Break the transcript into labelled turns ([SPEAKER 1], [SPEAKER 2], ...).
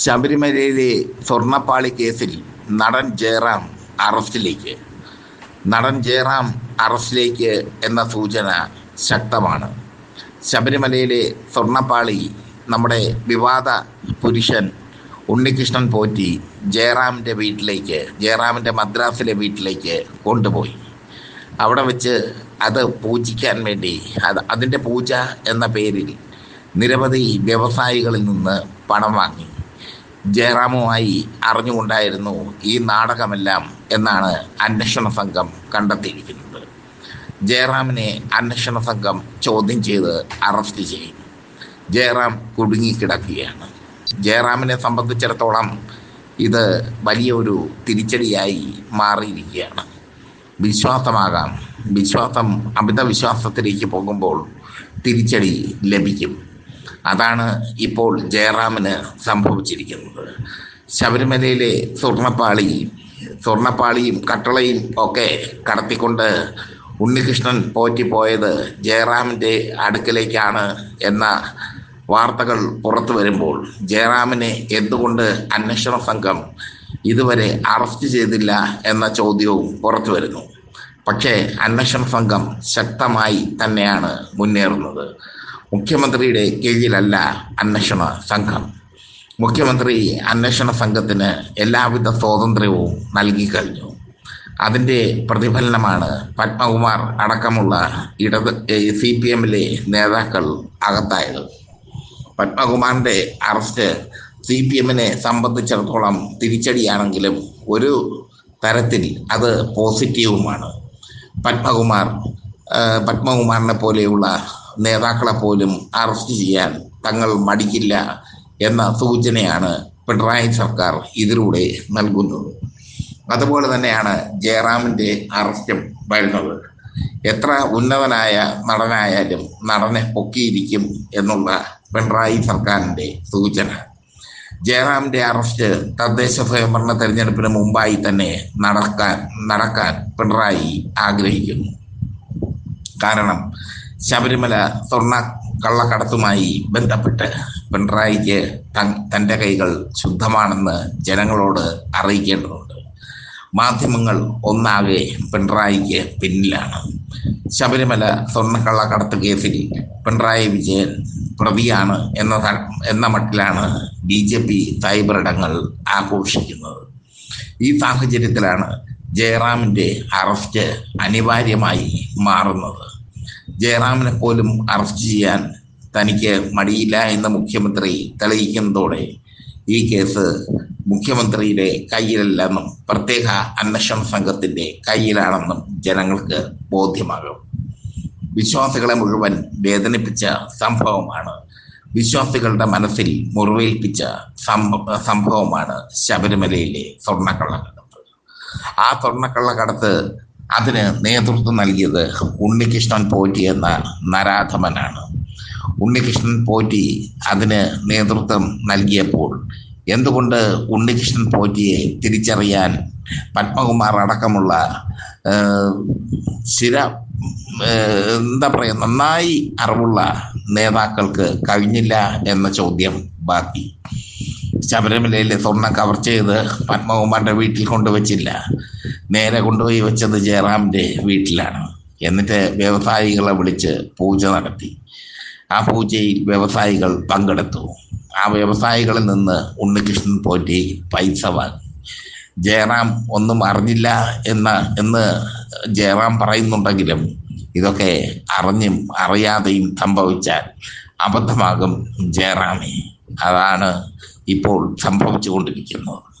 [SPEAKER 1] ശബരിമലയിലെ സ്വർണപ്പാളി കേസിൽ നടൻ ജയറാം അറസ്റ്റിലേക്ക്. നടൻ ജയറാം അറസ്റ്റിലേക്ക് എന്ന സൂചന ശക്തമാണ്. ശബരിമലയിലെ സ്വർണപ്പാളി നമ്മുടെ വിവാദ പുരുഷൻ ഉണ്ണികൃഷ്ണൻ പോറ്റി ജയറാമിന്റെ വീട്ടിലേക്ക് ജയറാമിന്റെ മദ്രാസിലെ വീട്ടിലേക്ക് കൊണ്ടുപോയി. അവിടെ വെച്ച് അത് പൂജിക്കാൻ വേണ്ടി അത് അതിന്റെ പൂജ എന്ന പേരിൽ നിരവധി വ്യവസായികളിൽ നിന്ന് പണം വാങ്ങി. ജയറാമുമായി അറിഞ്ഞുകൊണ്ടായിരുന്നു ഈ നാടകമെല്ലാം എന്നാണ് അന്വേഷണ സംഘം കണ്ടെത്തിയിരിക്കുന്നത്. ജയറാമിനെ അന്വേഷണ സംഘം ചോദ്യം ചെയ്ത് അറസ്റ്റ് ചെയ്യും. ജയറാം കുടുങ്ങിക്കിടക്കുകയാണ്. ജയറാമിനെ സംബന്ധിച്ചിടത്തോളം ഇത് വലിയൊരു തിരിച്ചടിയായി മാറിയിരിക്കുകയാണ്. വിശ്വാസമാകാം. വിശ്വാസം അമിത വിശ്വാസത്തിലേക്ക് പോകുമ്പോൾ തിരിച്ചടി ലഭിക്കും. അതാണ് ഇപ്പോൾ ജയറാമിന് സംഭവിച്ചിരിക്കുന്നത്. ശബരിമലയിലെ സ്വർണപ്പാളി സ്വർണപ്പാളിയും കട്ടളയും ഒക്കെ കടത്തിക്കൊണ്ട് ഉണ്ണികൃഷ്ണൻ പോറ്റിപ്പോയത് ജയറാമിന്റെ അടുക്കലേക്കാണ് എന്ന വാർത്തകൾ പുറത്തു വരുമ്പോൾ ജയറാമിനെ എന്തുകൊണ്ട് അന്വേഷണ സംഘം ഇതുവരെ അറസ്റ്റ് ചെയ്തില്ല എന്ന ചോദ്യവും പുറത്തു വരുന്നു. പക്ഷേ അന്വേഷണ സംഘം ശക്തമായി തന്നെയാണ് മുന്നേറുന്നത്. മുഖ്യമന്ത്രിയുടെ കീഴിലല്ല അന്വേഷണ സംഘം. മുഖ്യമന്ത്രി അന്വേഷണ സംഘത്തിന് എല്ലാവിധ സ്വാതന്ത്ര്യവും നൽകി കഴിഞ്ഞു. അതിന്റെ പ്രതിഫലനമാണ് പത്മകുമാർ അടക്കമുള്ള ഇടത് സി പി എമ്മിലെ നേതാക്കൾ അകത്തായത്. പത്മകുമാറിന്റെ അറസ്റ്റ് സി പി എമ്മിനെ സംബന്ധിച്ചിടത്തോളം തിരിച്ചടിയാണെങ്കിലും ഒരു തരത്തിൽ അത് പോസിറ്റീവുമാണ്. പത്മകുമാർ പത്മകുമാറിനെ പോലെയുള്ള നേതാക്കളെ പോലും അറസ്റ്റ് ചെയ്യാൻ തങ്ങൾ മടിക്കില്ല എന്ന സൂചനയാണ് പിണറായി സർക്കാർ ഇതിലൂടെ നൽകുന്നത്. അതുപോലെ തന്നെയാണ് ജയറാമിന്റെ അറസ്റ്റും വരുന്നത്. എത്ര ഉന്നതനായ നടനായാലും നടനെ പൊക്കിയിരിക്കും എന്നുള്ള പിണറായി സർക്കാരിന്റെ സൂചന. ജയറാമിന്റെ അറസ്റ്റ് തദ്ദേശ സ്വയംഭരണ തെരഞ്ഞെടുപ്പിന് മുമ്പായി തന്നെ നടക്കാൻ നടക്കാൻ പിണറായി ആഗ്രഹിക്കുന്നു. കാരണം ശബരിമല സ്വർണ കള്ളക്കടത്തുമായി ബന്ധപ്പെട്ട് പിണറായിക്ക് തന്റെ കൈകൾ ശുദ്ധമാണെന്ന് ജനങ്ങളോട് അറിയിക്കേണ്ടതുണ്ട്. മാധ്യമങ്ങൾ ഒന്നാകെ പിണറായിക്ക് പിന്നിലാണ്. ശബരിമല സ്വർണക്കള്ളക്കടത്ത് കേസിൽ പിണറായി വിജയൻ പ്രതിയാണ് എന്ന എന്ന മട്ടിലാണ് ബി ജെ പി സൈബറിടങ്ങൾ ആഘോഷിക്കുന്നത്. ഈ സാഹചര്യത്തിലാണ് ജയറാമിന്റെ അറസ്റ്റ് അനിവാര്യമായി മാറുന്നത്. ജയറാമിനെ പോലും അറസ്റ്റ് ചെയ്യാൻ തനിക്ക് മടിയില്ല എന്ന് മുഖ്യമന്ത്രി തെളിയിക്കുന്നതോടെ ഈ കേസ് മുഖ്യമന്ത്രിയുടെ കയ്യിലല്ലെന്നും പ്രത്യേക അന്വേഷണ സംഘത്തിന്റെ കയ്യിലാണെന്നും ജനങ്ങൾക്ക് ബോധ്യമാകും. വിശ്വാസികളെ മുഴുവൻ വേദനിപ്പിച്ച സംഭവമാണ് വിശ്വാസികളുടെ മനസ്സിൽ മുറിവേൽപ്പിച്ച സംഭവമാണ് ശബരിമലയിലെ സ്വർണക്കള്ളക്കടത്ത്. ആ സ്വർണക്കള്ളക്കടത്ത് അതിന് നേതൃത്വം നൽകിയത് ഉണ്ണികൃഷ്ണൻ പോറ്റി എന്ന നരാധമനാണ്. ഉണ്ണികൃഷ്ണൻ പോറ്റി അതിന് നേതൃത്വം നൽകിയപ്പോൾ എന്തുകൊണ്ട് ഉണ്ണികൃഷ്ണൻ പോറ്റിയെ തിരിച്ചറിയാൻ പത്മകുമാർ അടക്കമുള്ള സ്ഥിര എന്താ പറയുക നന്നായി അറിവുള്ള നേതാക്കൾക്ക് കഴിഞ്ഞില്ല എന്ന ചോദ്യം ബാക്കി. ശബരിമലയിലെ സ്വർണം കവർ ചെയ്ത് പത്മകുമാറിന്റെ വീട്ടിൽ കൊണ്ടുവച്ചില്ല. നേരെ കൊണ്ടുപോയി വെച്ചത് ജയറാമിന്റെ വീട്ടിലാണ്. എന്നിട്ട് വ്യവസായികളെ വിളിച്ച് പൂജ നടത്തി. ആ പൂജയിൽ വ്യവസായികൾ പങ്കെടുത്തു. ആ വ്യവസായികളിൽ നിന്ന് ഉണ്ണികൃഷ്ണൻ പോറ്റി പൈസ വാങ്ങി. ജയറാം ഒന്നും അറിഞ്ഞില്ല എന്ന എന്ന് ജയറാം പറയുന്നുണ്ടെങ്കിലും ഇതൊക്കെ അറിഞ്ഞും അറിയാതെയും സംഭവിച്ചാൽ അബദ്ധമാകും ജയറാമേ. അതാണ് ഇപ്പോൾ സംഭവിച്ചുകൊണ്ടിരിക്കുന്നത്.